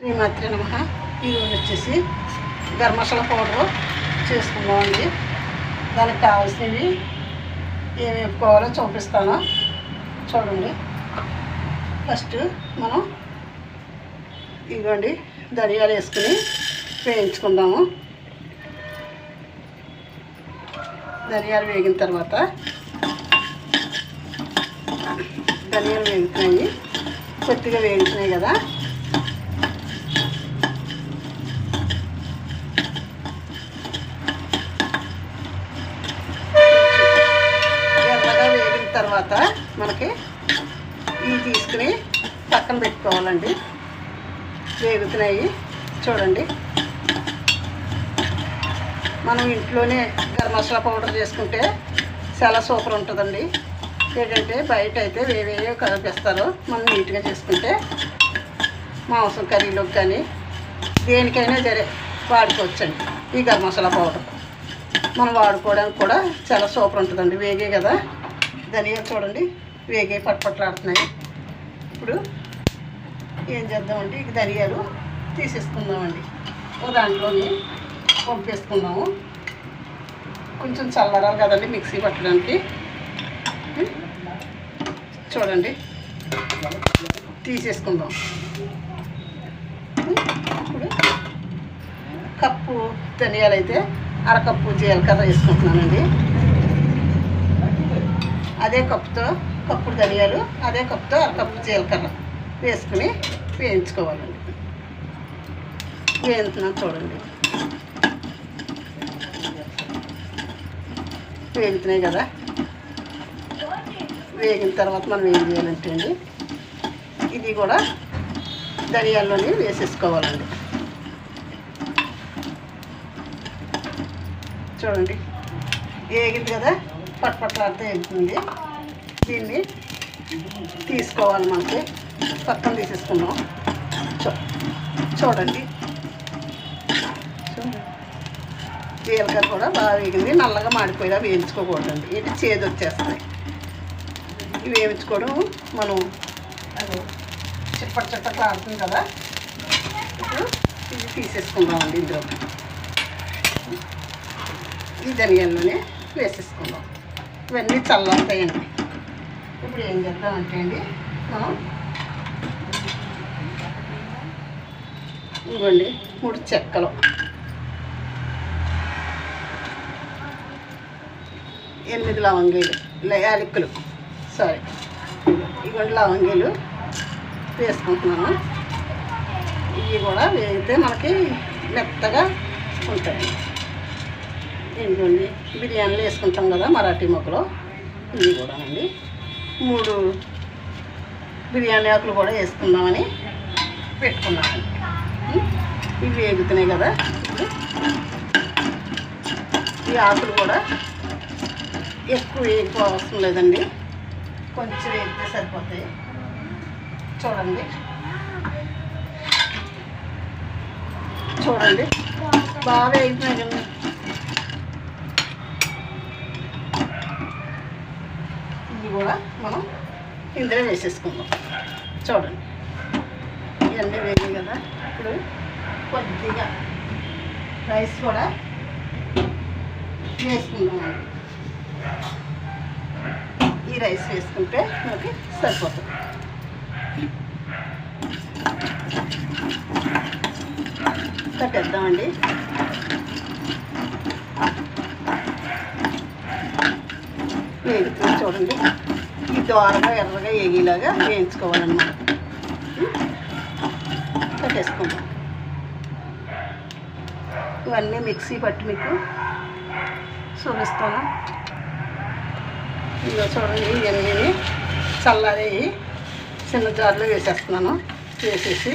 శ్రీమాత్రి నమ. ఈరోజు వచ్చేసి గరం మసాలా చేసుకుందామండి. దానికి కావాల్సినవి ఏమి వేపుకోవాలో చూపిస్తాను. చూడండి. ఫస్ట్ మనం ఇదిగోండి ధనియాలు వేసుకుని వేయించుకుందాము. ధనియాలు వేగిన తర్వాత ధనియాలు వేగుతున్నాయి. కొద్దిగా వేగుతున్నాయి కదా ఎర్రగా వేగిన తర్వాత మనకి ఇవి తీసుకుని పక్కన పెట్టుకోవాలండి. వేగుతున్నాయి. చూడండి. మనం ఇంట్లోనే గరం మసాలా పౌడర్ చేసుకుంటే చాలా సూపర్ ఉంటుందండి. ఏంటంటే బయట అయితే వేవేవో కలిపిస్తారు. మనం నీట్గా చేసుకుంటే మాంసం కర్రీలోకి కానీ దేనికైనా సరే వాడుకోవచ్చండి ఈ గరం మసాలా పౌడర్. మనం వాడుకోవడానికి కూడా చాలా సూపర్ ఉంటుందండి. వేగే కదా. ధనియాలు చూడండి వేగే పట్పట్లాడుతున్నాయి. ఇప్పుడు ఏం చేద్దామంటే ఇక ధనియాలు తీసేసుకుందామండి. ఓ దాంట్లోని పంపేసుకుందాము కొంచెం చల్లరాలు కదండి మిక్సీ పట్టడానికి. చూడండి. తీసేసుకుందాం. ఇప్పుడు కప్పు ధనియాలు అయితే అరకప్పు జీలకర్ర వేసుకుంటున్నానండి. అదే కప్పుతో కప్పుడు ధనియాలు అదే కప్పుతో కప్పు జీలకర్ర వేసుకుని వేయించుకోవాలండి. వేయించున్నాం చూడండి. వేగుతున్నాయి కదా? వేగిన తర్వాత మనం ఏం చేయాలంటే అండి ఇది కూడా ధనియాల్లోనే వేసేసుకోవాలండి. చూడండి. వేగింది కదా? పట్పట్లాడితే వెళ్తుంది దీన్ని తీసుకోవాలి మనకి. పక్కన తీసేసుకున్నాం చూ చూడండి. చూడండి. జీలకర్ర కూడా బాగా వేగింది. నల్లగా మాడిపోయేలా వేయించుకోకూడదండి. ఇది చేదు వచ్చేస్తాయి. ఇవి వేయించుకోవడం మనం అది చిప్పటి చిప్పట్లు ఆడుతుంది కదా? ఇప్పుడు ఇది తీసేసుకుందామండి ఇందులో ఈ ధనియాల్లోనే వేసేసుకుందాం. ఇవన్నీ చల్లవుతాయండి ఇప్పుడు ఏం చేద్దామంటే అండి మనం ఇవ్వండి మూడు చెక్కలు. ఎనిమిది లవంగీలు లే- యాలకులు సారీ ఇవ్వండి లవంగీలు వేసుకుంటున్నాను. ఇవి కూడా వేగితే మనకి మెత్తగా ఉంటాయి. ఇదిగోండి బిర్యానీలు వేసుకుంటాం కదా మరాఠీ మొక్కలో. ఇవి కూడా అండి మూడు బిర్యానీ ఆకులు కూడా వేసుకుందామని పెట్టుకున్నామండి ఇవి వేగుతున్నాయి కదా. ఈ ఆకులు కూడా ఎక్కువ ఎక్కువ అవసరం లేదండి. కొంచెం వేగితే సరిపోతాయి. చూడండి. చూడండి. బాగా వేగుతున్నాయి కదా ఇవి కూడా మనం ఇందులో వేసేసుకుందాం చూడండి. ఇవన్నీ వేయాలి కదా. ఇప్పుడు కొద్దిగా రైస్ కూడా వేసుకుందాం. ఈ రైస్ వేసుకుంటే మనకి సరిపోతుంది. కట్టేద్దామండి వేగుతుంది చూడండి. దోరగా ఎర్రగా ఎగిలాగా వేయించుకోవాలన్నమాట. కట్టేసుకుందాం. ఇవన్నీ మిక్సీ పట్టి మీకు చూపిస్తాను. ఇంకా చూడండి ఇవన్నీ చల్లారి చిన్న జార్లో వేసేస్తున్నాను. వేసేసి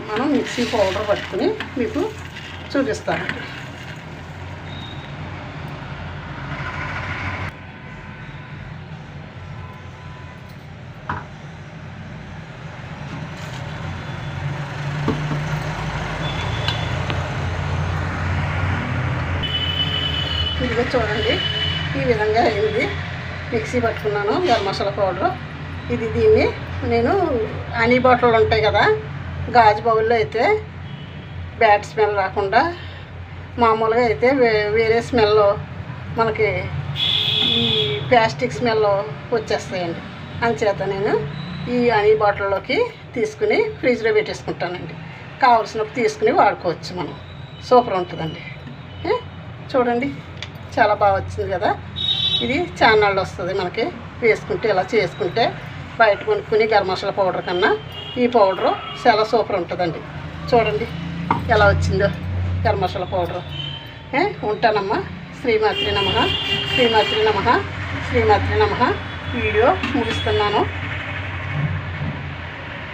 మనం మిక్సీ పౌడర్ పట్టుకుని మీకు చూపిస్తానండి ఇదిగో చూడండి. ఈ విధంగా అయింది. మిక్సీ పట్టుకున్నాను గరం మసాలా పౌడరు. ఇది దీన్ని నేను హనీ బాటిల్ ఉంటాయి కదా గాజు బౌల్లో అయితే బ్యాడ్ స్మెల్ రాకుండా మామూలుగా అయితే వే- వేరే స్మెల్ మనకి ఈ ప్లాస్టిక్ స్మెల్ వచ్చేస్తాయండి. అంచేత నేను ఈ హనీ బాటిల్లోకి తీసుకుని ఫ్రిడ్జ్లో పెట్టేసుకుంటానండి. కావాల్సినప్పుడు తీసుకుని వాడుకోవచ్చు మనం. సూపర్ ఉంటుందండి. చూడండి. చాలా బాగా వచ్చింది కదా. ఇది చాన్నాళ్ళు వస్తుంది మనకి. వేసుకుంటే ఇలా చేసుకుంటే బయట కొనుక్కుని గరం మసాలా పౌడర్ కన్నా ఈ పౌడరు చాలా సూపర్ ఉంటుందండి. చూడండి ఎలా వచ్చిందో గరం మసాలా పౌడరు. ఉంటానమ్మా. శ్రీమాత్రి నమ. శ్రీమాత్రి నమ. శ్రీమాత్రి నమ. వీడియో ముగిస్తున్నాను.